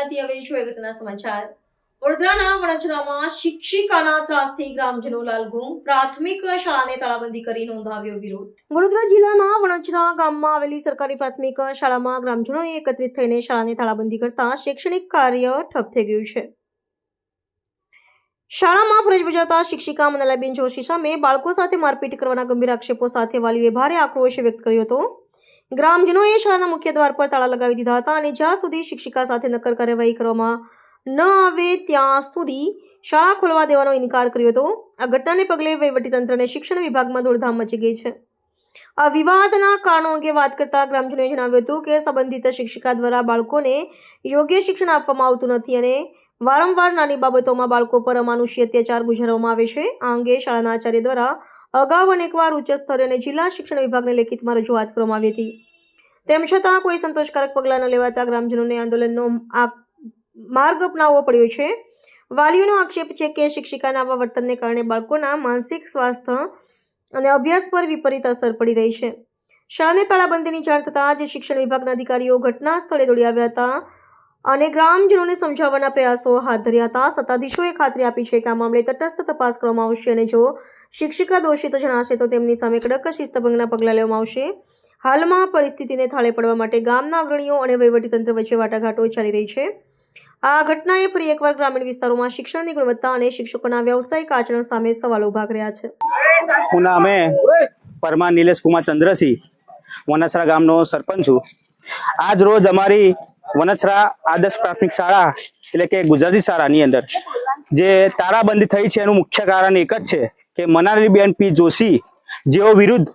દરમિયાનથી હવે જોઈએ અગત્યના સમાચાર. વડોદરાના વણચરામાં શિક્ષિકાના ત્રાસથી ગ્રામજનો પ્રાથમિક શાળાને તાળાબંધી કરી નોંધાવ્યો વિરોધ. વડોદરા જિલ્લાના વણચરા ગામમાં આવેલી સરકારી પ્રાથમિક શાળામાં ગ્રામજનોએ એકત્રિત થઈને શાળાને તાળાબંધી કરતા શૈક્ષણિક કાર્ય ઠપ થઈ ગયું છે. શાળામાં ફરજ બજાવતા શિક્ષિકા મનલાબેન જોશી સામે બાળકો સાથે મારપીટ કરવાના ગંભીર આક્ષેપો સાથે વાલીઓએ ભારે આક્રોશ વ્યક્ત કર્યો હતો. ગ્રામજનોએ શાળાના મુખ્ય દ્વાર પર તાળા લગાવી દીધા હતા અને જ્યાં સુધી શિક્ષિકા સાથે નક્કર કાર્યવાહી કરવામાં ન આવે, ત્યાં સુધી શાળા ખોલવા દેવાનો ઇનકાર કર્યો હતો. આ ઘટનાને પગલે વહીવટીતંત્રને શિક્ષણ વિભાગમાં દોડધામ મચી ગઈ છે. આ વિવાદના કારણો અંગે વાત કરતા ગ્રામજનોએ જણાવ્યું હતું કે સંબંધિત શિક્ષિકા દ્વારા બાળકોને યોગ્ય શિક્ષણ આપવામાં આવતું નથી અને વારંવાર નાની બાબતોમાં બાળકો પર અમાનુષી અત્યાચાર ગુજારવામાં આવે છે. આ અંગે શાળાના આચાર્ય દ્વારા અગાઉ અનેકવાર ઉચ્ચ સ્તરે અને જિલ્લા શિક્ષણ વિભાગને લેખિતમાં રજૂઆત કરવામાં આવી હતી. તેમ છતાં કોઈ સંતોષકારક પગલાં ન લેવાતા ગ્રામજનોને આંદોલનનો આ માર્ગ અપનાવવો પડ્યો છે. વાલીઓનો આક્ષેપ છે કે શિક્ષિકાના આવા વર્તનને કારણે બાળકોના માનસિક સ્વાસ્થ્ય અને અભ્યાસ પર વિપરીત અસર પડી રહી છે. શાળાને તાળાબંધીની જાણ થતાં જ શિક્ષણ વિભાગના અધિકારીઓ ઘટના સ્થળે દોડી આવ્યા હતા. અને ગ્રામજનોને સમજાવવાના પ્રયાસો હાથ ધર્યા હતા સત્તાધીશોએ ખાતરી આપી છે કે આ મામલે તટસ્થ તપાસ કરવામાં આવશે અને જો શિક્ષિકા દોષિત જણાશે તો તેમની સામે કડક શિસ્તભંગના પગલાં લેવામાં આવશે. હાલમાં પરિસ્થિતિને થાળે પડવા માટે ગામના અગ્રણીઓ અને વહીવટીતંત્ર વચ્ચે વાટાઘાટો ચાલી રહી છે. આ ઘટનાએ ફરી એકવાર ગ્રામીણ વિસ્તારોમાં શિક્ષણની ગુણવત્તા અને શિક્ષકોના વ્યવસાયિક આચરણ સામે સવાલો ઊભા કર્યા છે. હું નામે પરમાર નિલેશ કુમાર ચંદ્રસિંહ, વનસરા ગામનો સરપંચ છું. આજ રોજ અમારી વનસરા આદર્શ પ્રાથમિક શાળા એટલે કે ગુજરાતી શાળાની અંદર, જે તારાબંધી થઈ છે એનું મુખ્ય કારણ એક જ છે કે મનાલીબેન પી જોશી, જેઓ વિરુદ્ધ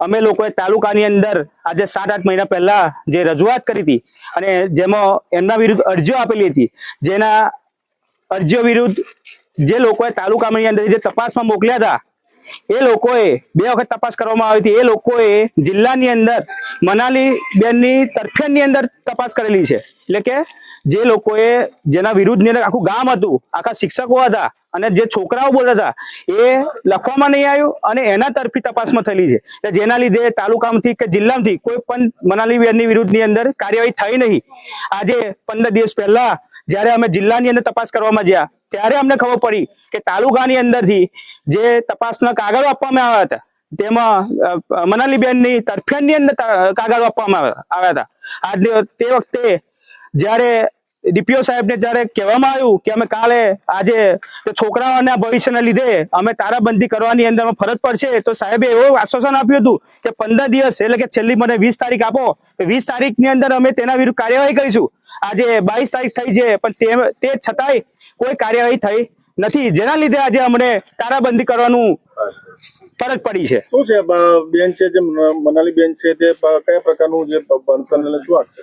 અમે લોકોએ તાલુકાની અંદર આજે સાત આઠ મહિના પહેલા જે રજૂઆત કરી હતી અને જેમાં એમના વિરુદ્ધ અરજીઓ આપેલી હતી, જેના અરજીઓ વિરુદ્ધ જે લોકોએ તાલુકાની અંદર જે તપાસમાં મોકલ્યા હતા એ લોકોએ બે વખત તપાસ કરવામાં આવી હતી. એ લોકોએ જિલ્લાની અંદર મનાલી બેનની તરફેણની અંદર તપાસ કરેલી છે. એટલે કે જે લોકોએ જેના વિરુદ્ધની અંદર આખું ગામ હતું આખા શિક્ષકો હતા અને જે છોકરાઓ બોલતા હતા એ લખવામાં નહીં આવ્યું અને એના તરફી તપાસમાં થયેલી છે. એટલે જેના લીધે તાલુકામાંથી કે જિલ્લામાંથી કોઈ પણ મનાલી બેનની વિરુદ્ધની અંદર કાર્યવાહી થઈ નહીં. આજે પંદર દિવસ પહેલા જ્યારે અમે જિલ્લાની અંદર તપાસ કરવામાં ગયા, ત્યારે અમને ખબર પડી કે તાલુકાની અંદરથી જે તપાસના કાગળો આપવામાં આવ્યા હતા, તેમાં મનાલીબેનની તરફેણની અંદર કાગળો આપવામાં આવ્યા હતા. આજ તે વખતે જ્યારે ડીપીઓ સાહેબને જ્યારે કહેવામાં આવ્યું કે અમે કાલે, આજે છોકરાઓના ભવિષ્યના લીધે અમે તારાબંધી કરવાની અંદર ફરજ પડશે, તો સાહેબે એવું આશ્વાસન આપ્યું હતું કે પંદર દિવસ એટલે કે છેલ્લી મને વીસ તારીખ આપો વીસ તારીખની અંદર અમે તેના વિરુદ્ધ કાર્યવાહી કરીશું. આજે બાવીસ તારીખ થઈ છે પણ તે છતાંય કોઈ કાર્યવાહી થઈ નથી. જેના લીધે આજે અમને તારાબંધી કરવાનું ફરજ પડી છે. શું છે બેન છે જે મનાલી બેન છે તે કયા પ્રકારનું જે ભણતર શું છે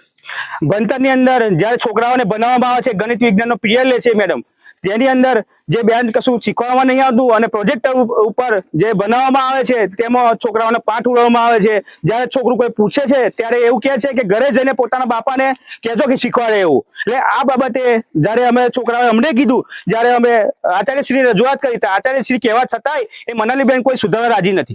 ભણતરની અંદર જ્યારે છોકરાઓને બનાવવામાં આવે છે ગણિત વિજ્ઞાનનો પીરિયડ લે છે મેડમ. જેની અંદર જે બેન કશું શીખવામાં નહીં આવતું અને પ્રોજેક્ટ ઉપર જે બનાવવામાં આવે છે, તેમાં છોકરાઓને પાઠ ઉડવામાં આવે છે. જ્યારે છોકરું કોઈ પૂછે છે, ત્યારે એવું કહે છે કે ઘરે જઈને પોતાના બાપાને કહેજો કે શીખવાડે એવું. એટલે આ બાબતે જ્યારે અમે છોકરાઓએ અમને કીધું, જ્યારે અમે આચાર્યશ્રી રજૂઆત કરી, તો આચાર્યશ્રી કહેવા છતાંય એ મનાલીબેન કોઈ સુધારવા રાજી નથી.